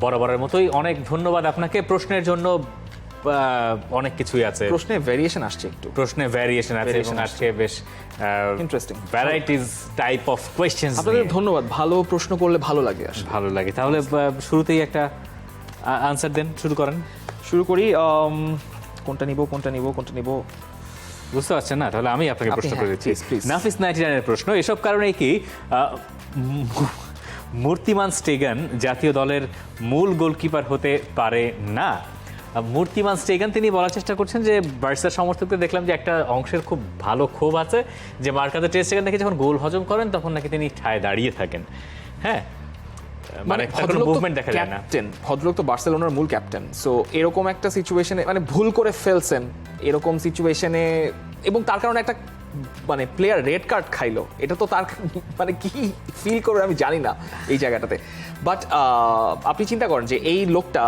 বরাবরের মতোই। অনেক ধন্যবাদ আপনাকে। প্রশ্নের জন্য অনেক কিছুই আছে। প্রশ্নে ভেরিয়েশন আসছে একটু। প্রশ্নে ভ্যারিয়েশন আছে এবং আজকে বেশ Interesting. Varieties type of questions আপনাদের ধন্যবাদ। ভালো প্রশ্ন করলে ভালো লাগে আসলে। ভালো লাগে। তাহলে শুরুতেই একটা আনসার দেন। শুরু করেন। শুরু করি কোনটা নিব কোনটা নিব কোনটা নিব? বুঝতে পারছেন না? তাহলে আমি আপনাকে প্রশ্ন হ্যাঁ, করে দিচ্ছি. নাফিস নাইনটি নাইনের প্রশ্ন। এসব কারণে কি মূর্তিমান স্টেগান জাতীয় দলের মূল গোলকিপার হতে পারে না। মূর্তিমান স্টেগান তিনি বলার চেষ্টা করছেন যে বার্সার সমর্থকদের দেখলাম যে একটা অংশের খুব ভালো ক্ষোভ আছে যে মার্কাতে টেস্ট স্টেগান থেকে যখন গোল হজম করেন তখন নাকি তিনি ঠায় দাঁড়িয়ে থাকেন। হ্যাঁ মানে মুভমেন্ট দেখা যায় না। ক্যাপ্টেন ভদ্রলোক তো বার্সেলোনার মূল ক্যাপ্টেন সো এরকম একটা সিচুয়েশনে মানে ভুল করে ফেলছেন এরকম সিচুয়েশনে এবং তার কারণে একটা মানে প্লেয়ার রেড কার্ড খাইলো। এটা তো তার মানে কি ফিল করবে আমি জানি না এই জায়গাটাতে। বাট আপনি চিন্তা করেন যে এই লোকটা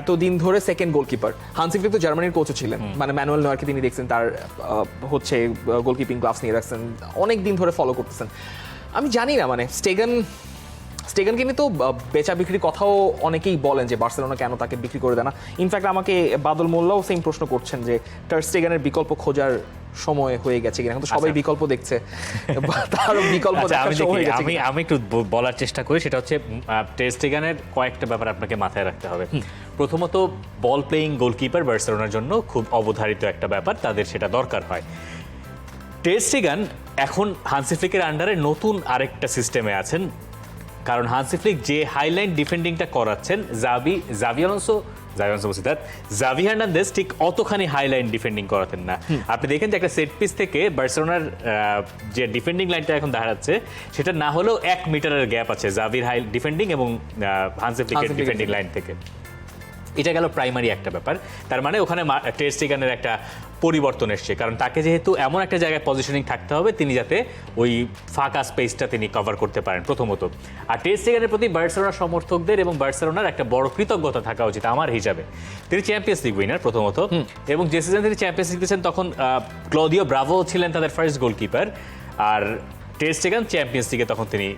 এতদিন ধরে সেকেন্ড গোলকিপার হানসি ফ্লিক তো জার্মানির কোচও ছিলেন। মানে ম্যানুয়াল নয়ারকে তিনি দেখছেন তার হচ্ছে গোলকিপিং ক্লাস নিয়ে রাখছেন অনেক দিন ধরে ফলো করতেছেন। আমি জানি না মানে স্টেগান স্টেগানকে নিয়ে তো বেচা বিক্রির কথাও অনেকেই বলেন যে বার্সেলোনা কেন তাকে বিক্রি করে দেয় না। ইনফ্যাক্ট আমাকে বাদল মোল্লাও সেম প্রশ্ন করছেন যে টার স্টেগানের বিকল্প খোঁজার সময় হয়ে গেছে কিনা। এখন তো সবাই আচ্ছা। বিকল্প দেখছে। তারও বিকল্প আচ্ছা, আমি আমি একটু বলার চেষ্টা করি সেটা হচ্ছে টেস্টিগানের কয়েকটা ব্যাপার আপনাকে মাথায় রাখতে হবে। প্রথমত বল প্লেয়িং গোলকিপার বার্সেলোনার জন্য খুব অবধারিত একটা ব্যাপার তাদের সেটা দরকার হয়। টেস্টিগান এখন হানসিফ্লিকের আন্ডারে নতুন আরেকটা সিস্টেমে আছেন। কারণ হানসিফ্লিক যে হাইলাইন ডিফেন্ডিংটা করাচ্ছেন জাবি Xavi Xavi Alonso Xavi Hernandez ঠিক অতখানি হাইলাইন ডিফেন্ডিং করাতেন না। আপনি দেখেন যে একটা সেট পিস থেকে বার্সেলোনার আহ, যে ডিফেন্ডিং লাইনটা এখন দাঁড়াচ্ছে সেটা না হলেও এক মিটারের গ্যাপ আছে জাভির হাই ডিফেন্ডিং এবং হানসে ডিফেন্ডিং লাইন থেকে। এটা গেল প্রাইমারি একটা ব্যাপার। তার মানে ওখানে টেস্টিগানের একটা পরিবর্তন এসছে। কারণ তাকে যেহেতু এমন একটা জায়গায় পজিশনিং থাকতে হবে তিনি যাতে ওই ফাঁকা স্পেসটা তিনি কভার করতে পারেন প্রথমত। আর টেস্ট টেস্টিগানের প্রতি বার্সেলোনার সমর্থকদের এবং বার্সেলোনার একটা বড় কৃতজ্ঞতা থাকা উচিত আমার হিসাবে। তিনি চ্যাম্পিয়ন্স লিগ উইনার প্রথমত। এবং যে সিজন তিনি চ্যাম্পিয়ন্স লিগ দিয়েছেন তখন ক্লদিও ব্রাভো ছিলেন তাদের ফার্স্ট গোলকিপার আর টেস্টিগান চ্যাম্পিয়ন্স লিগে তখন তিনি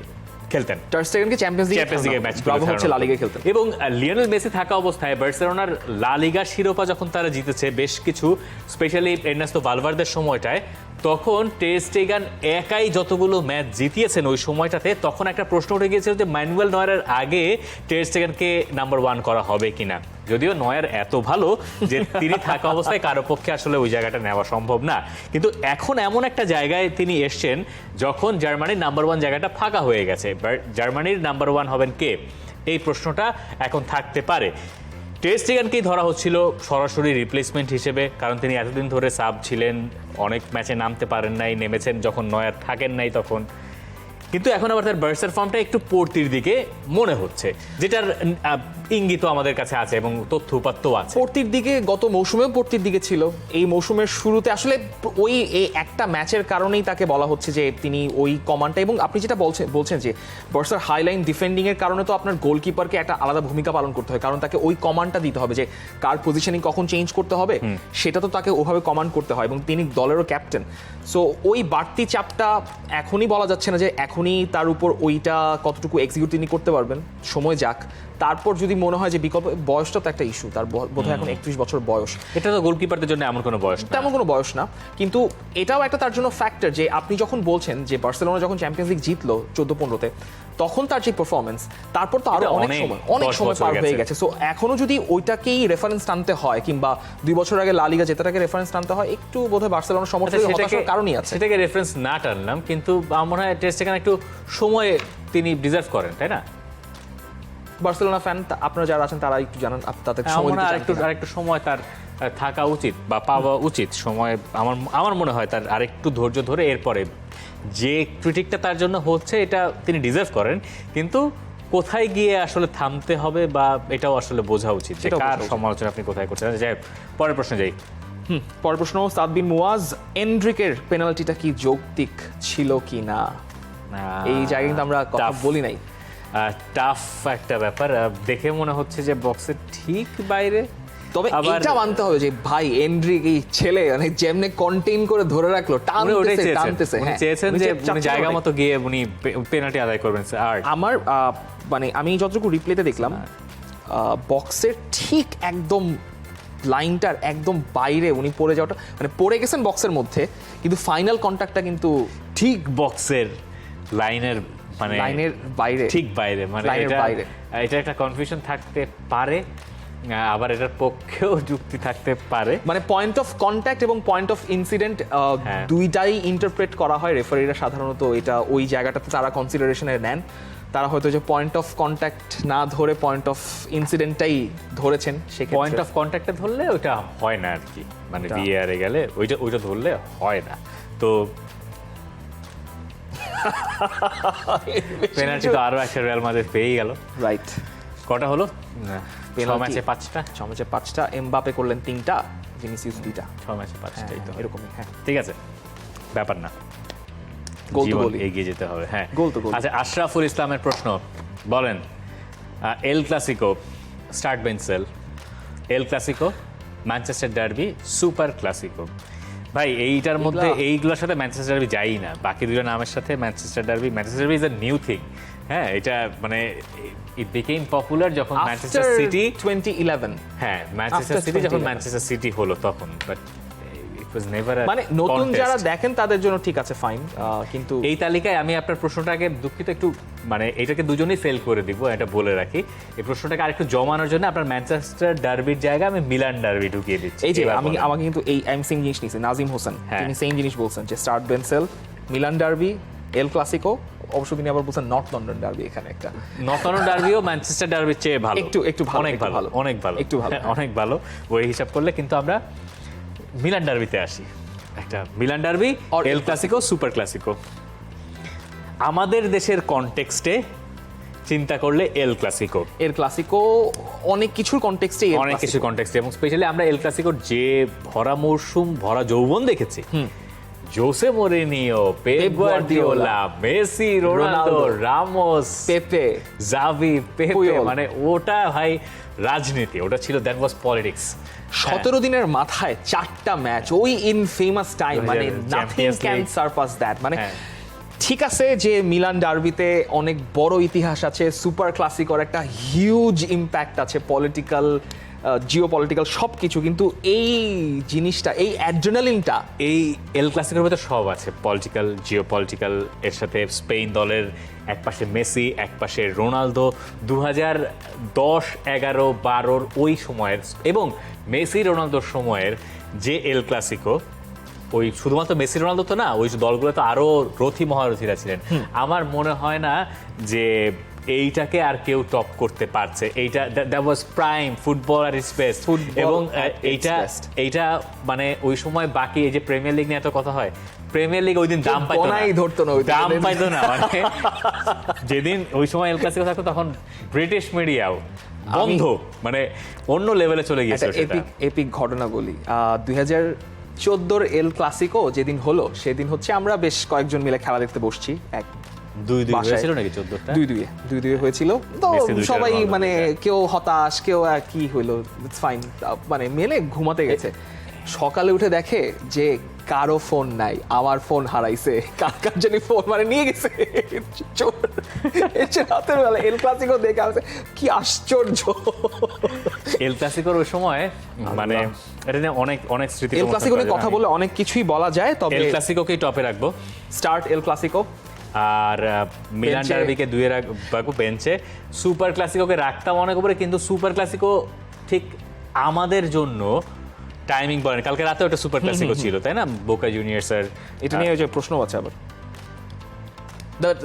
খেলতেন। টার স্টেগানকে চ্যাম্পিয়ন্স লিগে চ্যাম্পিয়ন্স লিগের ম্যাচ ব্রাভো হচ্ছে লা লিগে খেলতেন। এবং লিওনেল মেসি থাকা অবস্থায় বার্সেলোনার লা লিগা শিরোপা যখন তারা জিতেছে বেশ কিছু স্পেশালি এর্নেস্তো ভালভার্দের সময়টায় তখন টেস্টেগান একাই যতগুলো ম্যাচ জিতিয়েছেন ওই সময়টাতে, তখন একটা প্রশ্ন উঠে গিয়েছিল যে ম্যানুয়েল নয়ারের আগে টেস্টেগানকে নাম্বার ওয়ান করা হবে কিনা। যদিও নয়ার এত ভালো যে তিনি থাকা অবস্থায় কারও পক্ষে আসলে ওই জায়গাটা নেওয়া সম্ভব না। কিন্তু এখন এমন একটা জায়গায় তিনি এসছেন যখন জার্মানির নাম্বার ওয়ান জায়গাটা ফাঁকা হয়ে গেছে। জার্মানির নাম্বার ওয়ান হবেন কে? এই প্রশ্নটা এখন থাকতে পারে। টেস্টিগানকেই ধরা হচ্ছিল সরাসরি রিপ্লেসমেন্ট হিসেবে? কারণ তিনি এতদিন ধরে সাব ছিলেন, অনেক ম্যাচে নামতে পারেন নাই, নেমেছেন যখন নয়ার থাকেন নাই তখন। কিন্তু এখন আবার তার বার্সার ফর্মটা একটু পড়তির দিকে মনে হচ্ছে। যেটার ইঙ্গিত আমাদের কাছে আছে এবং তথ্য উপাত্ত আছে। পড়তির দিকে গত মৌসুমেও পড়তির দিকে ছিল। এই মৌসুমের শুরুতে আসলে ওই একটা ম্যাচের কারণেই তাকে বলা হচ্ছে যে তিনি ওই কমান্ডটা এবং আপনি যেটা বলছেন বলছেন যে বর্ষার হাইলাইন ডিফেন্ডিং এর কারণে তো আপনার গোলকিপারকে একটা আলাদা ভূমিকা পালন করতে হয়। কারণ তাকে ওই কমান্ডটা দিতে হবে যে কার পজিশনিং কখন চেঞ্জ করতে হবে সেটা তো তাকে ওভাবে কমান্ড করতে হয় এবং তিনি দলেরও ক্যাপ্টেন সো ওই বাড়তি চাপটা এখনই বলা যাচ্ছে না যে এখনই তার উপর ওইটা কতটুকু এক্সিকিউট তিনি করতে পারবেন। সময় যাক। তারপর যদি মনে হয় যে বিকল্প বয়সটা তো একটা ইস্যু তার বোধহয় এখন একত্রিশ বছর বয়স। এটা তো গোলকিপারদের জন্য এমন কোনো বয়স তেমন কোনো বয়স না কিন্তু এটাও একটা তার জন্য ফ্যাক্টর যে আপনি যখন বলছেন যে বার্সেলোনা যখন চ্যাম্পিয়ন্স লিগ জিতলো চোদ্দ পনেরোতে তখন তার যে পারফরমেন্স তারপর তো আরও অনেক সময় অনেক সময় পার হয়ে গেছে। সো এখনও যদি ওইটাকেই রেফারেন্স টানতে হয় কিংবা দুই বছর আগে লা লিগা জেতাটাকে রেফারেন্স টানতে হয় একটু বোধহয় বার্সেলোনার আচ্ছা, সমর্থক হতাশার কারণই আছে। সেটাকে রেফারেন্স না টানলাম কিন্তু আমার মনে হয় টেস্ট এখানে একটু সময় তিনি ডিজার্ভ করেন তাই না? বার্সেলোনা ফ্যান আপনারা যারা আছেন তারা একটু জানান তাদের আমার সময় আরেকটু আরেকটু সময় তার থাকা উচিত বা পাওয়া উচিত। সময় আমার আমার মনে হয় তার আরেকটু ধৈর্য ধরে এরপরে যে ক্রিটিকটা তার জন্য হচ্ছে এটা তিনি ডিজার্ভ করেন। কিন্তু কোথায় গিয়ে আসলে থামতে হবে বা এটাও আসলে বোঝা উচিত যে কার সমালোচনা আপনি কোথায় করছেন। যাই পরের প্রশ্নে যাই। হুম, পরের প্রশ্ন সাদ বিন মুয়াজ এন্ড্রিকের পেনাল্টিটা কি যৌক্তিক ছিল কি না এই জায়গায় কিন্তু আমরা কথা বলি নাই। টাফ একটা ব্যাপার। দেখে মনে হচ্ছে যে বক্সের ঠিক বাইরে। তবে এইটা মানতে হবে যে ভাই এন্ড্রিক এই ছেলে? মানে যেমনে কন্টেইন করে ধরে রাখল ওটাই টানতেছে চেয়েছেন। টানতেছে হ্যাঁ। চেয়েছেন যে জায়গা মতো গিয়ে উনি পেনাল্টি আদায় করবেন আর আমার মানে আমি যতটুকু রিপ্লেতে দেখলাম বক্সের ঠিক একদম লাইনটার একদম বাইরে উনি পড়ে যাওয়াটা মানে পড়ে গেছেন বক্সের মধ্যে কিন্তু ফাইনাল কন্ট্যাক্টটা কিন্তু ঠিক বক্সের লাইনের মানে লাইনের বাইরে। ঠিক বাইরে মানে এটা। এটা একটা কনফিউশন থাকতে পারে আবার এটার পক্ষেও যুক্তি থাকতে পারে। মানে পয়েন্ট অফ কন্ট্যাক্ট এবং পয়েন্ট অফ ইনসিডেন্ট। দুইটাই ইন্টারপ্রেট করা হয়। রেফারিরা সাধারণত এটা ওই জায়গাটাতে তারা কনসিডারেশনে নেন। তারা হয়তো যে পয়েন্ট অফ কন্ট্যাক্ট না ধরে পয়েন্ট অফ ইনসিডেন্টটাই ধরেছেন সেক্ষেত্রে পয়েন্ট অফ কন্ট্যাক্টে ধরলে ওটা হয় না আর কি। মানে ভিআরে গেলে ওইটা ওইটা ধরলে হয় না। তো পেনাল্টি তো আরও একটা রিয়াল মাদ্রিদ পেয়েই গেল। রাইট কটা হলো? ছ। ম্যাচে পাঁচটা? চমচে পাঁচটা এমবাপে করলেন তিনটা ভিনিসিয়াস দুইটা। ছ ম্যাচে পাঁচটাই তো। এরকমই হ্যাঁ। ঠিক আছে। ব্যাপার না। গোল তো এগিয়ে যেতে হবে হ্যাঁ। গোল তো গোল। আচ্ছা আশরাফুল ইসলামের প্রশ্ন। বলেন El Clasico start বেঞ্চেল El Clasico Manchester derby super Clasico ভাই এইটার মধ্যে এইগুলোর সাথে ম্যানচেস্টার ডার্বি যাই না। বাকি দুটো নামের সাথে Manchester derby Manchester derby is a new thing হ্যাঁ এটা মানে ইট বিকেম পপুলার যখন ম্যানচেস্টার সিটি টোয়েন্টি ইলেভেন হ্যাঁ ম্যানচেস্টার সিটি যখন ম্যানচেস্টার সিটি হলো তখন বাট মানে নতুন যারা দেখেন তাদের জন্য ঠিক আছে ফাইন কিন্তু এই তালিকায় আমি আপনার প্রশ্নটাকে দুঃখিত একটু মানে এটাকে দুজনেই ফেল করে দিব এটা বলে রাখি। এই প্রশ্নটাকে আরেকটু জমানোর জন্য আপনার ম্যানচেস্টার ডার্বির জায়গায় আমি মিলান ডার্বি ঢুকিয়ে দিচ্ছি। এই যে আমি আমাকে কিন্তু এই আমি সেম জিনিস নিয়েছি নাজিম হোসেন হ্যাঁ। তিনি সেম জিনিস বলছেন যে স্টার্ট বেনসেল মিলান ডার্বি এল ক্লাসিকো অবশ্য তিনি আবার বলছেন নর্থ লন্ডন ডার্বি এখানে একটা। নর্থন ডার্বিও ম্যানচেস্টার ডার্বির চেয়ে ভালো। একটু- একটু ভালো, অনেক ভালো। অনেক ভালো। একটু ভালো, অনেক ভালো। ওই হিসাব করলে কিন্তু আমরা মিলান ডার্বিতে আসি। একটা Milan derby El Clasico super Clasico আমাদের দেশের কনটেক্সটে চিন্তা করলে এল ক্লাসিকো এর ক্লাসিকো অনেক কিছুর কন্টেক্সটে অনেক কিছু কন্টেক্সট এবং স্পেশালি আমরা এল ক্লাসিকোর যে ভরা মরশুম ভরা যৌবন দেখেছি। Jose Mourinho Pep Guardiola Messi Ronaldo, Ramos Pepe Xavi Pepe মানে ওটা ভাই রাজনীতি ওটা ছিল দ্যাট ওয়াজ পলিটিক্স সতেরো দিনের মাথায় চারটা ম্যাচ ওই ইন ফেমাস টাইম মানে নাথিং ক্যান। সারপাস দ্যাট মানে হ্যাঁ। ঠিক আছে যে মিলান ডার্বিতে অনেক বড় ইতিহাস আছে সুপার ক্লাসিকর একটা হিউজ ইম্প্যাক্ট আছে পলিটিক্যাল জিও পলিটিক্যাল সব কিছু কিন্তু এই জিনিসটা এই অ্যাড্রেনালিনটা এই এল ক্লাসিকের মধ্যে সব আছে পলিটিক্যাল জিও পলিটিক্যাল এর সাথে স্পেন দলের এক পাশে মেসি এক পাশে রোনালদো দু হাজার দশ এগারো বারোর ওই সময়ের এবং মেসি রোনালদোর সময়ের যে এল ক্লাসিকো ওই শুধুমাত্র মেসি রোনালদো তো না ওই দলগুলো তো আরও রথি মহারথীরা ছিলেন। আমার মনে হয় না যে এইটাকে আর কেউ টপ করতে পারছে। এইটা দ্যাট ওয়াজ প্রাইম ফুটবল আর স্পেস এবং এইটা এইটা মানে ওই সময় বাকি এই যে প্রিমিয়ার লিগ নিয়ে এত কথা হয় প্রিমিয়ার লিগ ওই দিন দাম পাইতো না। ধরতো না দাম পাইতো না মানে যেদিন ওই সময় এল ক্লাসিকো থাকতো তখন ব্রিটিশ মিডিয়াও বন্ধ মানে অন্য লেভেলে চলে গিয়েছে সেটা। এপিক এপিক ঘটনা বলি। দুই হাজার চোদ্দোর এল ক্লাসিকো যেদিন হলো সেদিন হচ্ছে আমরা বেশ কয়েকজন মিলে খেলা দেখতে বসছি এক দুই দুই হয়েছিল নাকি চোদ্দটা দুই দুই দুয়ে হয়েছিল। তো সবাই মানে কেউ হতাশ কেউ কি হইল ইটস ফাইন মানে মেলে ঘুমাতে গেছে। সকালে উঠে দেখে যে কারও ফোন নাই আমার ফোন হারাইছে। কার কার জানি ফোন মানে নিয়ে গেছে? চোর। এসে রাতের বেলা এল ক্লাসিকো দেখে আসছে কি আশ্চর্য। এল ক্লাসিকোর ওই সময় মানে এটা নিয়ে অনেক অনেক স্মৃতি এল ক্লাসিকো নিয়ে কথা বলে অনেক কিছুই বলা যায় তবে এল ক্লাসিকোকেই টপে রাখব। স্টার্ট এল ক্লাসিকো আর মিলান ডার্বিকে দুয়ে রাখব বেঞ্চে। সুপার ক্লাসিকোকে রাখতাম অনেক উপরে কিন্তু সুপার ক্লাসিকো ঠিক আমাদের জন্য টাইমিং বলেন। কালকে রাতে ওটা সুপার ক্লাসিকো ছিল তাই না? বোকা জুনিয়র্স আর এটা নিয়ে ওই যে প্রশ্ন আছে আবার।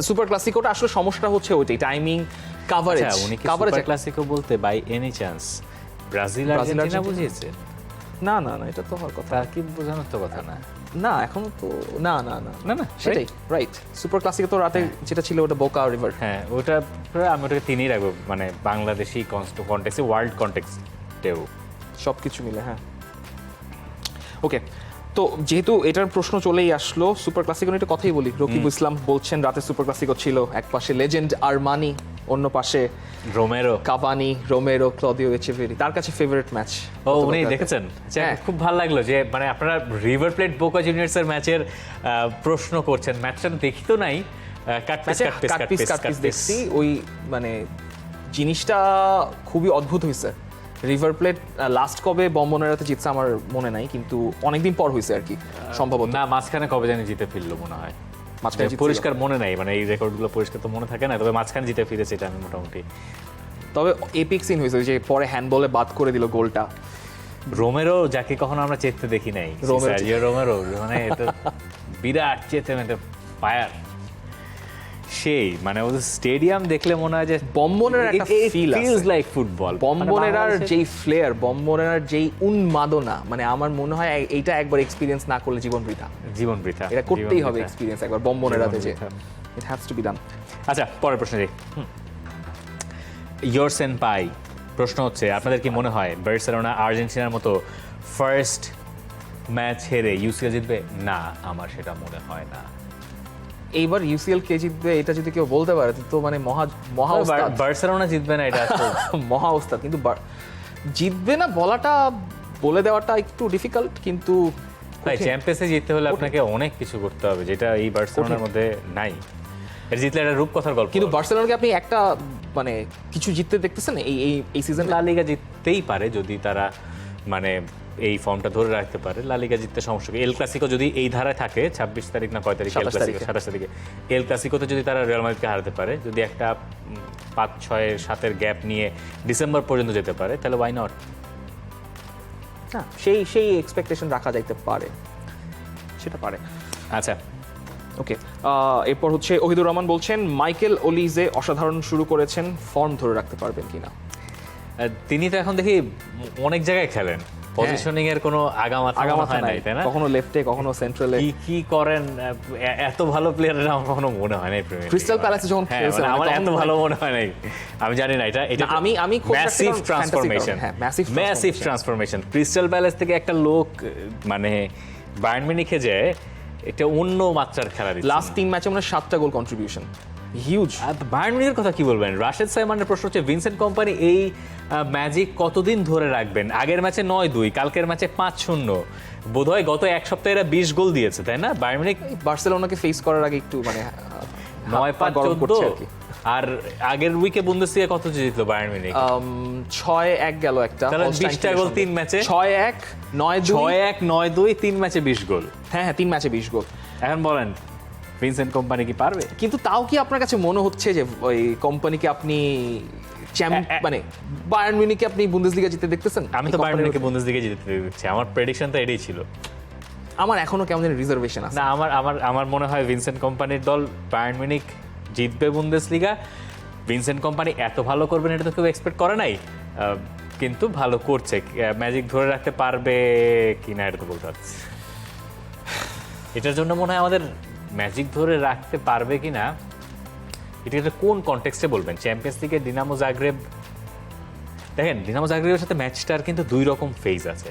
সুপার ক্লাসিকোটা আসলে সমস্যা হচ্ছে ওইটাই টাইমিং কাভারেজ কাভারেজ ক্লাসিকো বলতে by any chance Brazil Brazil, Argentina? বুঝিয়েছে? না না না এটা তো হওয়ার কথা। কি বোঝানোর তো কথা না? না এখনও তো না না না না, না, সেটাই রাইট সুপার ক্লাসিকে তো রাতে যেটা ছিল ওটা বোকা রিভার হ্যাঁ ওটা আমি ওটাকে তিনই রাখব মানে বাংলাদেশি কন্টেক্সে ওয়ার্ল্ড কন্টেক্সটেও সব কিছু মিলে হ্যাঁ। ওকে তো যেহেতু এটার প্রশ্ন চলেই আসলো সুপার ক্লাসিকো নিয়ে একটা কথাই বলি। রকিব ইসলাম বলছেন রাতে সুপার ক্লাসিকো ছিল। এক পাশে লেজেন্ড আরমানি অন্য পাশে Romero Cavani Romero Claudio Echeverri তার কাছে ফেভারিট ম্যাচ ও উনি দেখেছেন? হ্যাঁ। খুব ভালো লাগল যে মানে আপনারা রিভার প্লেট বোকা জুনিয়র্স এর ম্যাচের প্রশ্ন করছেন। ম্যাচটা দেখি তো নাই। কাটপিস কাটপিস কাটপিস দেখছি। ওই মানে জিনিসটা খুবই অদ্ভুত হয়েছে। রিভার প্লেট লাস্ট কবে বম্বনেরাতে জিতছে আমার মনে নাই কিন্তু অনেকদিন পর হয়েছে আর কি সম্ভবত। না মাঝখানে কবে জানি জিতে ফিরলো মনে হয়। মাঝখানে পরিষ্কার মনে নাই মানে এই রেকর্ডগুলো পরিষ্কার তো মনে থাকে না তবে মাঝখানে জিতে ফিরেছে এটা আমি মোটামুটি। তবে এপিক সিন হয়েছে যে পরে হ্যান্ডবলে বাদ করে দিল গোলটা। রোমেরো যাকে কখনো আমরা চেতে দেখি নাই রোমেরো রোমেরো মানে এটা বিরাট চেতে মেতে ফায়ার সেই মানে ওদের স্টেডিয়াম দেখলে মনে হয় যে বম্বনের একটা আছে। ফিলস লাইক ফুটবল বম্বনেরার যেই ফ্লেয়ার বম্বনেরার যেই উন্মাদনা মানে আমার মনে হয় এইটা একবার এক্সপিরিয়েন্স না করলে জীবন বৃথা। জীবন বৃথা এটা করতেই হবে এক্সপিরিয়েন্স একবার বম্বনেরাতে যে। It has to be done আচ্ছা পরের প্রশ্ন যাই পাই প্রশ্ন হচ্ছে আপনাদের কি মনে হয় বার্সেলোনা আর্জেন্টিনার মতো ফার্স্ট ম্যাচ হেরে ইউসিএল জিতবে? না আমার সেটা মনে হয় না। এইবার ইউসিএল কে জিতবে এটা যদি কেউ বলতে পারে তো মানে মহা মহা বার্সেলোনা জিতবে না এটা মহা ওস্তাদ কিন্তু জিতবে না বলাটা বলে দেওয়াটা একটু ডিফিকাল্ট কিন্তু কঠিন। চ্যাম্পিয়ন্সে জিততে হলে আপনাকে অনেক কিছু করতে হবে যেটা এই বার্সেলোনার মধ্যে নাই। এটা জিতলে একটা রূপকথার গল্প। কিন্তু বার্সেলোনাকে আপনি একটা মানে কিছু জিততে দেখতেছেন? এই এই এই সিজন লা লিগা জিততেই পারে যদি তারা মানে এই ফর্মটা ধরে রাখতে পারে। লা লিগা জিততে সমস্যা এল ক্লাসিকো যদি এই ধারায় থাকে ছাব্বিশ তারিখ না কয় তারিখ? এল ক্লাসিকো সাতাশ তারিখে। এল ক্লাসিকোতে যদি তারা রিয়াল মাদ্রিদকে হারাতে পারে যদি একটা পাঁচ ছয় সাতের গ্যাপ নিয়ে ডিসেম্বর পর্যন্ত যেতে পারে তাহলে ওয়াই নট সেই সেই এক্সপেকটেশন রাখা যাইতে পারে। সেটা পারে। আচ্ছা। ওকে এরপর হচ্ছে ওহিদুর রহমান বলছেন মাইকেল ওলিজে অসাধারণ শুরু করেছেন ফর্ম ধরে রাখতে পারবেন কিনা? তিনি তো এখন দেখি অনেক জায়গায় খেলেন। পজিশনিং এর কোনো আগামাথা আগামাথা হয় নাই। তাই না? কখনো লেফটে কখনো সেন্ট্রালে কি কি করেন এত ভালো প্লেয়ার আমার কখনো মনে হয় নাই প্রিমিয়ার Crystal Palace-এ যখন হ্যাঁ, খেলছে, মানে মানে আমার এত ভালো মনে হয় নাই। আমি জানি না এটা এটা আমি- আমি ম্যাসিভ ট্রান্সফরমেশন হ্যাঁ, massive massive transformation Crystal Palace থেকে একটা লোক মানে বায়ার্ন মিউনিখে যায় এটা অন্য মাত্রার খেলা লাস্ট তিন ম্যাচে মানে সাতটা গোল কন্ট্রিবিউশন হিউজ বায়ার্ন মিউনিখের কথা কি বলবেন? রাশেদ সাইমানের প্রশ্ন হচ্ছে ভিনসেন্ট কোম্পানি এই ম্যাজিক কতদিন ধরে রাখবেন? আগের ম্যাচে নয় দুই কালকের ম্যাচে পাঁচ শূন্য। বোধহয় গত এক সপ্তাহে এরা বিশ গোল দিয়েছে তাই না? বায়ার্ন মিউনিখ বার্সেলোনাকে ফেস করার আগে একটু মানে নয় পাঁচ চোদ্দ। করছে আর আগের উইকে বুন্দেসলিগা কত জিতলো বায়ার্ন মিউনিখ ছয় এক গেল একটা 20টা গোল তিন ম্যাচে? ছয় এক নয় ছয় এক নয় দুই তিন ম্যাচে বিশ গোল। হ্যাঁ হ্যাঁ তিন ম্যাচে বিশ গোল। এখন বলেন ভিনসেন্ট কোম্পানি কি পারবে? কিন্তু তাও কি আপনার কাছে মনে হচ্ছে যে ওই কোম্পানিকে আপনি মানে বায়ার্ন মিউনিকে আপনি বুন্দেসলিগা জিতে দেখতেছেন? আমি তো বায়ার্ন মিউনিখকে বুন্দেসলিগা জিততে দিচ্ছি আমার প্রেডিকশন তো এটাই ছিল। আমার এখনও কেমন যেন রিজার্ভেশন আছে। না আমার আমার আমার মনে হয় ভিনসেন্ট কোম্পানির দল বায়ার্ন মিউনিখ জিতবে বুন্দেসলিগা ভিনসেন্ট কোম্পানি এত ভালো করবেন এটা তো কেউ এক্সপেক্ট করে নাই। আহ, কিন্তু ভালো করছে। ম্যাজিক ধরে রাখতে পারবে কি না এটা তো বলতে পারছি এটার জন্য মনে হয় আমাদের ম্যাজিক ধরে রাখতে পারবে কি না এটা একটা কোন কনটেক্সটে বলবেন? চ্যাম্পিয়ন্স লিগের ডিনামো জাগরেব দেখেন ডিনামো জাগরেবের সাথে ম্যাচটার কিন্তু দুই রকম ফেজ আছে।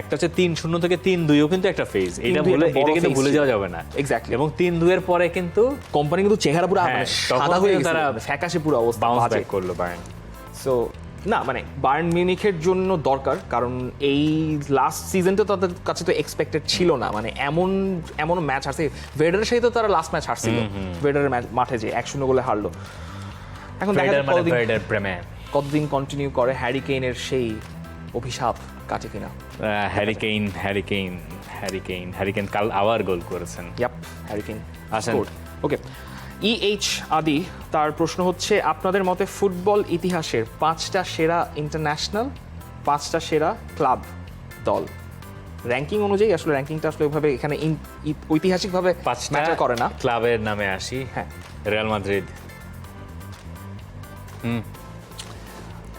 একটা হচ্ছে তিন শূন্য থেকে তিন দুইও কিন্তু একটা ফেজ এটা বড় এটা কিন্তু ভুলে যাওয়া যাবে না। এক্স্যাক্টলি এবং তিন দুইয়ের পরে কিন্তু কোম্পানি কিন্তু চেহারা পুরো হ্যাঁ, মানে সাদা হয়ে গেছে। তারা ফ্যাকাশে পুরো অবস্থা বাউন্স ব্যাক করল বায়ার্ন সো না মানে বার্ন মিউনিখের জন্য দরকার কারণ এই লাস্ট সিজনটা তাদের কাছে তো এক্সপেক্টেড ছিল না। মানে এমন এমন ম্যাচ হারছে। ভেডারের সাথে তো তারা লাস্ট ম্যাচ হারছিল। ভেডারের মাঠে যে এক শূন্য গোলে হারলো। এখন দেখা যাক মানে কতদিন প্রেমে। কতদিন কন্টিনিউ করে হ্যারি কেইনের সেই অভিশাপ কাটে কিনা। হ্যারিকেইন হ্যারিকেইন হ্যারিকেইন হ্যারিকেইন কাল আবার গোল করেছেন। ইয়াপ হ্যারি কেইন আসেন। ওকে ইএইচ আদি তার প্রশ্ন হচ্ছে আপনাদের মতে ফুটবল ইতিহাসের পাঁচটা সেরা ইন্টারন্যাশনাল পাঁচটা সেরা ক্লাব দল? র্যাঙ্কিং অনুযায়ী আসলে র্যাঙ্কিংটা আসলে ওইভাবে এখানে ই- ঐতিহাসিকভাবে পাঁচটা ম্যাটার করে না। ক্লাবের নামে আসি। হ্যাঁ। Real Madrid hmm.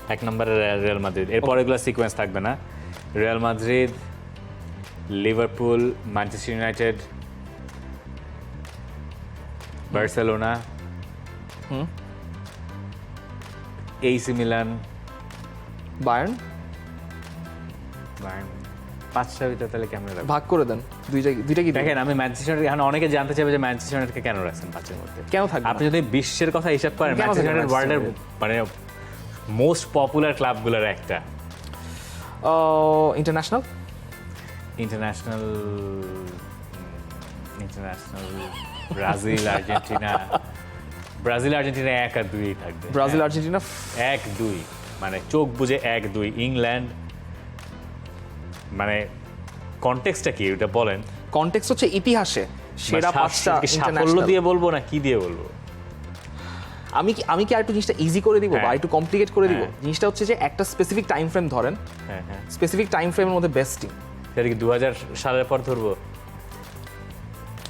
এক নম্বরে রিয়াল মাদ্রিদ এরপর এগুলো সিকোয়েন্স থাকবে না। Real Madrid Liverpool Manchester United Barcelona. AC Milan Bayern Bayern. পাঁচটা ভিতরে তাহলে কেমন রাখব ভাগ করে দেন। দুইটা দুইটা কি দেখেন আমি ম্যানচেস্টার এখন অনেকে জানতে চাইবে যে ম্যানচেস্টার ইউনাইটেডকে কেন রাখছেন পাঁচের মধ্যে। কেন থাকবে আপনি যদি বিশ্বের কথা হিসাব করেন ম্যানচেস্টার ইউনাইটেড ওয়ার্ল্ডের মানে মোস্ট পপুলার ক্লাবগুলোর একটা। International international international Brazil Argentina. Brazil Argentina এক আর দুই থাকবে। ব্রাজিল আর্জেন্টিনা এক দুই। মানে চোখ বুঝে এক দুই। ইংল্যান্ড মানে কনটেক্সটটা কি ওটা বলেন? কনটেক্সট হচ্ছে ইতিহাসে সেরা মানে পাঁচটা সাফল্য দিয়ে বলব না কি দিয়ে বলব? আমি কি আমি কি আর একটু জিনিসটা ইজি করে দিব বা হ্যাঁ। একটু কমপ্লিকেট করে দিব? হ্যাঁ। জিনিসটা হচ্ছে যে একটা স্পেসিফিক টাইম ফ্রেম ধরেন। হ্যাঁ হ্যাঁ। স্পেসিফিক টাইম ফ্রেমের মধ্যে বেস্ট টিম সেটা কি দু হাজার সালের পর ধরবো?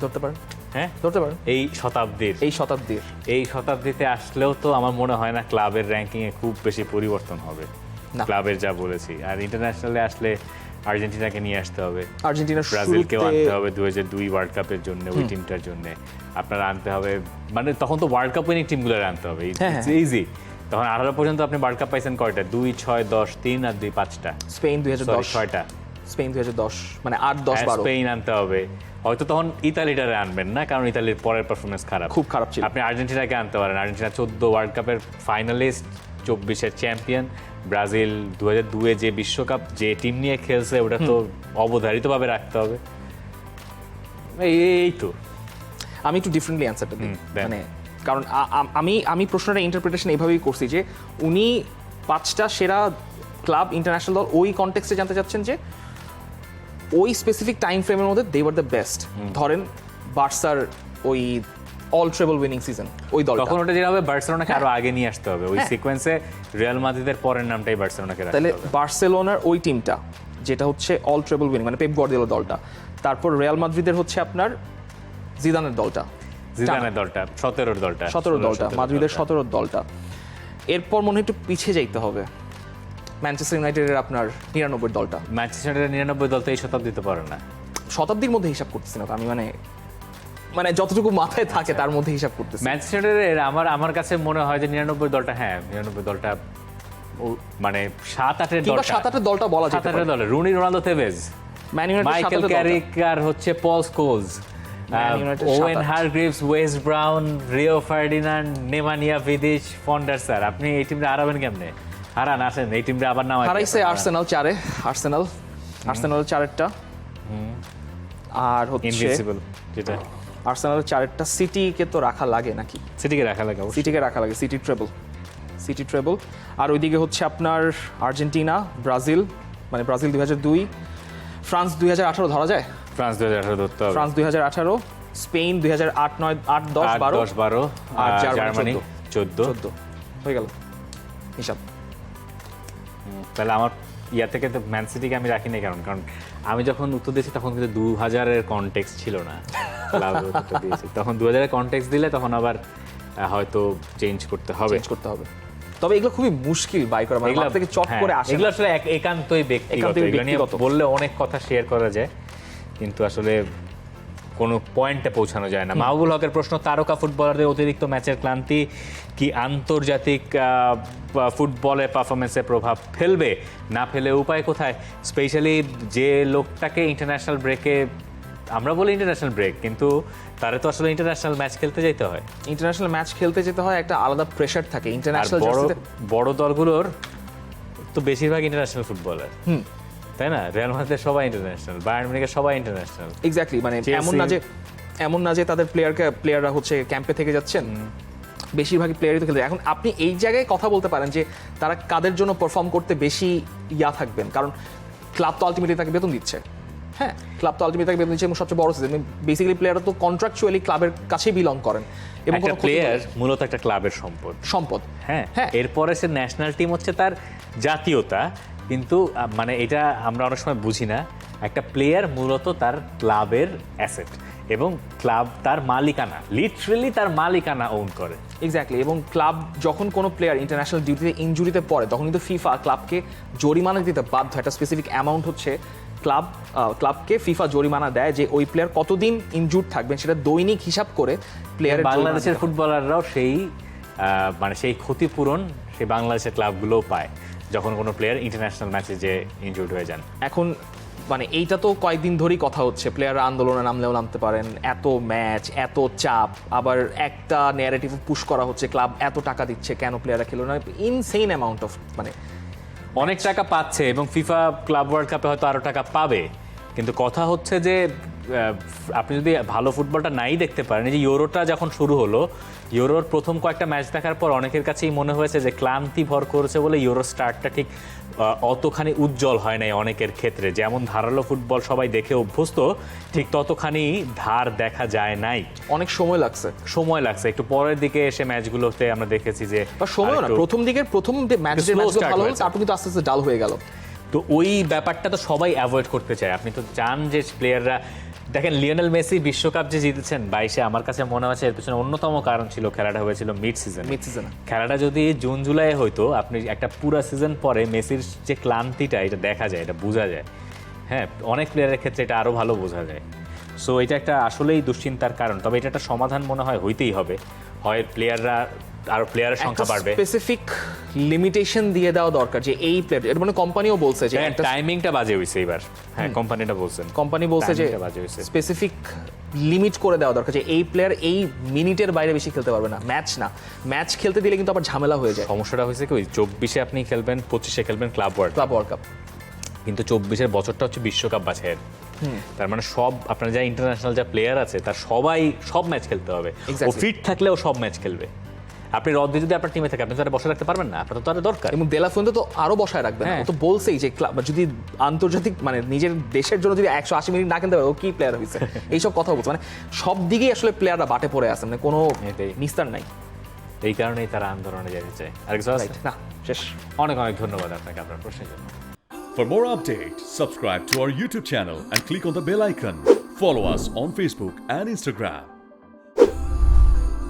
ধরতে পারেন। হ্যাঁ? ধরতে পারেন। এই শতাব্দীর। এই শতাব্দীর। এই শতাব্দীতে আসলেও তো আমার মনে হয় না ক্লাবের র্যাঙ্কিং এ খুব বেশি পরিবর্তন হবে। ক্লাবের যা বলেছি। আর ইন্টারন্যাশনালে আসলে আর্জেন্টিনাকে নিয়ে আসতে হবে। আর্জেন্টিনার ব্রাজিলকেও আনতে হবে দু হাজার দুই ওয়ার্ল্ড কাপের জন্য ওই টিমটার জন্য। আপনার আনতে হবে। মানে তখন তো ওয়ার্ল্ড কাপ উইনিং টিমগুলো আনতে হবে। হ্যাঁ, ইজি তখন আঠারো পর্যন্ত আপনি ওয়ার্ল্ড কাপ পাইছেন কয়টা? দুই ছয় দশ তিন আর দুই পাঁচটা। স্পেন দুই হাজার দশ। ছয়টা। স্পেন দুই হাজার দশ। মানে আট দশ হ্যাঁ, স্পেন আনতে হবে। হয়তো তখন ইতালিটারে আনবেন না কারণ ইতালির পরের পারফরমেন্স খারাপ। খুব খারাপ ছিল। আপনি আর্জেন্টিনাকে আনতে পারেন। আর্জেন্টিনা চোদ্দ ওয়ার্ল্ড কাপের ফাইনালিস্ট চব্বিশের চ্যাম্পিয়ন ব্রাজিল দু হাজার দুয়ে যে বিশ্বকাপ যে টিম নিয়ে খেলছে ওটা তো অবধারিতভাবে রাখতে হবে। এই তো। আমি একটু ডিফারেন্টলি অ্যান্সারটা দিই। মানে কারণ আমি আমি প্রশ্নটা ইন্টারপ্রিটেশন এইভাবেই করছি যে উনি পাঁচটা সেরা ক্লাব ইন্টারন্যাশনাল দল ওই কনটেক্সটে জানতে চাচ্ছেন যে ওই স্পেসিফিক টাইম ফ্রেমের মধ্যে দে ওয়ার দ্য বেস্ট ধরেন বার্সার ওই অল ট্রেবল উইনিং সিজন ওই দল তখন ওটা যেটা হবে বার্সেলোনাকে আরও আগে নিয়ে আসতে হবে। ওই সিকোয়েন্সে রিয়াল মাদ্রিদের পরের নামটাই বার্সেলোনাকে রাখতে তাহলে বার্সেলোনার ওই টিমটা যেটা হচ্ছে অল ট্রেবল উইনিং মানে পেপ গর্দিওলা দলটা। তারপর রিয়াল মাদ্রিদের হচ্ছে আপনার জিদানের দলটা। জিদানের দলটা সতেরোর দলটা সতেরো 16 দলটা 17 মাদ্রিদের। সতেরো দলটা। এরপর মনে হয় একটু পিছিয়ে যাইতে হবে। ম্যানচেস্টার ইউনাইটেডের আপনার নিরানব্বই দলটা। ম্যানচেস্টারের নিরানব্বই দল তো এই শতাব্দীতে পারে না। শতাব্দীর মধ্যে হিসাব করতেছি না আমি মানে মানে যতটুকু মাথায় থাকে তার মধ্যে হিসাব করতেছি ম্যানচেস্টারের আমার আমার কাছে মনে হয় যে নিরানব্বই দলটা হ্যাঁ নিরানব্বই দলটা মানে সাত আটের দলটা। সাত আটের দলটা বলা সাত আটের দলে রুনি রোনালদো তেভেজ ম্যান মাইকেল ক্যারিক আর হচ্ছে Paul Scholes Owen. Hargreaves Wes Brown Rio Ferdinand Nemanja Vidic van der Sar আপনি এই টিমটা হারাবেন কেমনে? হারান আসেন এই টিমটা আবার নাম হারাইছে আর্সেনাল চারে আর্সেনাল আর্সেনাল চারেরটা। আর হচ্ছে ইনভিজিবল যেটা। আর্সেনাল চারেরটা সিটিকে তো রাখা লাগে নাকি? সিটিকে রাখা লাগে। সিটিকে রাখা লাগে সিটি ট্রেবল সিটি ট্রেবল আর ওইদিকে হচ্ছে আপনার আর্জেন্টিনা ব্রাজিল মানে ব্রাজিল দুই হাজার দুই ফ্রান্স দুই হাজার আঠারো ধরা যায়? ফ্রান্স দু হাজার আঠারো ধরতে হবে। ফ্রান্স দুই হাজার আঠারো স্পেন দুই হাজার আট নয় আট দশ বারো দশ বারো আর জার্মানি চোদ্দ। চোদ্দ। হয়ে গেল। হিসাব। তাহলে আমার ইয়া থেকে তো ম্যান সিটিকে আমি রাখিনি কারণ কারণ আমি যখন উত্তর দিয়েছি তখন কিন্তু দু হাজারের কনটেক্স ছিল না। দিয়েছি। তখন দু হাজারের কনটেক্স দিলে তখন আবার হয়তো চেঞ্জ করতে হবে। চেঞ্জ করতে হবে। তবে এগুলো খুবই মুশকিল বাই করা মানে থেকে চট হ্যাঁ, করে আসে এগুলো আসলে এক- একান্তই ব্যক্তিগত। একান্তই এগুলো নিয়ে ব্যক্তিগত। বললে অনেক কথা শেয়ার করা যায়। কিন্তু আসলে কোনো পয়েন্টে পৌঁছানো যায় না। মাহবুল হকের প্রশ্ন তারকা ফুটবলারদের অতিরিক্ত ম্যাচের ক্লান্তি কি আন্তর্জাতিক ফুটবলের পারফরমেন্সে প্রভাব ফেলবে? না ফেলে উপায় কোথায়? স্পেশালি যে লোকটাকে ইন্টারন্যাশনাল ব্রেকে আমরা বলি ইন্টারন্যাশনাল ব্রেক কিন্তু তারা তো আসলে ইন্টারন্যাশনাল ম্যাচ খেলতে যেতে হয়। ইন্টারন্যাশনাল ম্যাচ খেলতে যেতে হয় একটা আলাদা প্রেশার থাকে। ইন্টারন্যাশনাল বড় বড় দলগুলোর তো বেশিরভাগ ইন্টারন্যাশনাল ফুটবলার তাই না? রিয়াল মাদ্রিদের সবাই ইন্টারন্যাশনাল বায়ার্ন মিউনিখের সবাই ইন্টারন্যাশনাল এক্স্যাক্টলি মানে এমন না যে এমন না যে তাদের প্লেয়ারকে প্লেয়াররা হচ্ছে ক্যাম্পে থেকে যাচ্ছেন। বেশিরভাগই প্লেয়ারই তো খেলতে এখন আপনি এই জায়গায় কথা বলতে পারেন যে তারা কাদের জন্য পারফর্ম করতে বেশি ইয়া থাকবেন? কারণ ক্লাব তো আলটিমেটলি তাকে বেতন দিচ্ছে। হ্যাঁ ক্লাব তো আলটিমেটলি তাকে বেতন দিচ্ছে এবং সবচেয়ে বড় সিজন বেসিক্যালি প্লেয়াররা তো কন্ট্রাকচুয়ালি ক্লাবের কাছেই বিলং করেন এবং একটা প্লেয়ার মূলত একটা ক্লাবের সম্পদ। সম্পদ। হ্যাঁ হ্যাঁ। এরপরে সে ন্যাশনাল টিম হচ্ছে তার জাতীয়তা। কিন্তু মানে এটা আমরা অনেক সময় বুঝি না একটা প্লেয়ার মূলত তার ক্লাবের অ্যাসেট এবং ক্লাব তার মালিকানা লিটারেলি তার মালিকানা ওন করে। এক্স্যাক্টলি এবং ক্লাব যখন কোনো প্লেয়ার ইন্টারন্যাশনাল ডিউটিতে ইনজুরিতে পড়ে তখন কিন্তু ফিফা ক্লাবকে জরিমানা দিতে বাধ্য। একটা স্পেসিফিক অ্যামাউন্ট হচ্ছে ক্লাব ক্লাবকে ফিফা জরিমানা দেয় যে ওই প্লেয়ার কতদিন ইনজুর থাকবেন সেটা দৈনিক হিসাব করে প্লেয়ার বাংলাদেশের ফুটবলাররাও সেই আহ, মানে সেই ক্ষতিপূরণ সেই বাংলাদেশের ক্লাবগুলোও পায়। যখন কোনো প্লেয়ার ইন্টারন্যাশনাল ম্যাচে যে ইনজুর্ড হয়ে যান। এখন মানে এইটা তো কয়েকদিন ধরেই কথা হচ্ছে প্লেয়াররা আন্দোলনে নামলেও নামতে পারেন, এত ম্যাচ এত চাপ, আবার একটা ন্যারেটিভ পুশ করা হচ্ছে ক্লাব এত টাকা দিচ্ছে, কেন প্লেয়াররা খেলো না? ইনসেইন অ্যামাউন্ট অফ মানে অনেক টাকা পাচ্ছে এবং ফিফা ক্লাব ওয়ার্ল্ড কাপে হয়তো আরও টাকা পাবে, কিন্তু কথা হচ্ছে যে আপনি যদি ভালো ফুটবলটা নাই দেখতে পারেন এই যে ইউরোটা যখন শুরু হলো ইউরোর প্রথম কয়েকটা ম্যাচ দেখার পর অনেকের কাছেই মনে হয়েছে যে ক্লান্তি ভর করেছে বলে ইউরো স্টার্টটা ঠিক অতখানি উজ্জ্বল হয় নাই অনেকের ক্ষেত্রে। যেমন ধারালো ফুটবল সবাই দেখে অভ্যস্ত ঠিক ততখানি ধার দেখা যায় নাই। অনেক সময় লাগছে। সময় লাগছে। একটু পরের দিকে এসে ম্যাচগুলোতে আমরা দেখেছি যে সময় না প্রথম দিকের প্রথম ম্যাচ ভালো তারপর কিন্তু আস্তে আস্তে ডাল হয়ে গেল। তো ওই ব্যাপারটা তো সবাই অ্যাভয়েড করতে চায়। আপনি তো চান যে প্লেয়াররা দেখেন লিওনেল মেসি বিশ্বকাপ যে জিতেছেন বাইশে আমার কাছে মনে হচ্ছে এর পিছনে অন্যতম কারণ ছিল খেলাটা হয়েছিল মিড সিজন মিড সিজন খেলাটা যদি জুন জুলাই হইতো আপনি একটা পুরো সিজন পরে মেসির যে ক্লান্তিটা এটা দেখা যায় এটা বোঝা যায়। হ্যাঁ অনেক প্লেয়ারের ক্ষেত্রে এটা আরও ভালো বোঝা যায়। সো এটা একটা আসলেই দুশ্চিন্তার কারণ। তবে এটা একটা সমাধান মনে হয় হইতেই হবে। হয় প্লেয়াররা আরও প্লেয়ারের সংখ্যা বাড়বে। স্পেসিফিক লিমিটেশন দিয়ে দেওয়া দরকার যে এই প্লেয়ার এটা মানে কোম্পানিও বলছে যে হ্যাঁ টাইমিংটা বাজে হইছে এবার। হ্যাঁ কোম্পানিটা বলছেন কোম্পানি বলছে যে। স্পেসিফিক লিমিট করে দেওয়া দরকার যে এই প্লেয়ার এই মিনিটের বাইরে বেশি খেলতে পারবে না। ম্যাচ না। ম্যাচ খেলতে দিলে কিন্তু আবার ঝামেলা হয়ে যায়। সমস্যাটা হয়েছে কি ওই চব্বিশে আপনি খেলবেন পঁচিশে খেলবেন club world club world cup কিন্তু চব্বিশের বছরটা হচ্ছে বিশ্বকাপ বাছাইয়ের। তার মানে সব আপনার যা ইন্টারন্যাশনাল যা প্লেয়ার আছে তার সবাই সব ম্যাচ খেলতে হবে। ও ফিট থাকলেও সব ম্যাচ খেলবে। আপনি রদ্দি যদি আপনার টিমে থাকে আপনি তারা বসে রাখতে পারবেন না আপনার তো তার দরকার। এবং দেলাফোনতে তো আরও বসায় রাখবে না। হ্যাঁ। ও তো বলছেই যে ক্লাব যদি আন্তর্জাতিক মানে নিজের দেশের জন্য যদি একশো আশি মিনিট না খেলতে পারে ও কি প্লেয়ার হয়েছে এইসব কথা বলছে। মানে সব দিকেই আসলে প্লেয়াররা বাটে পড়ে আছে মানে কোনো নিস্তার নাই। এই কারণেই তারা আন্দোলনে যেতে চায়। আর কিছু আছে? না শেষ। অনেক অনেক ধন্যবাদ আপনাকে আপনার প্রশ্নের জন্য। For more updates, subscribe to our YouTube channel and click on the bell icon. Follow us on Facebook and Instagram.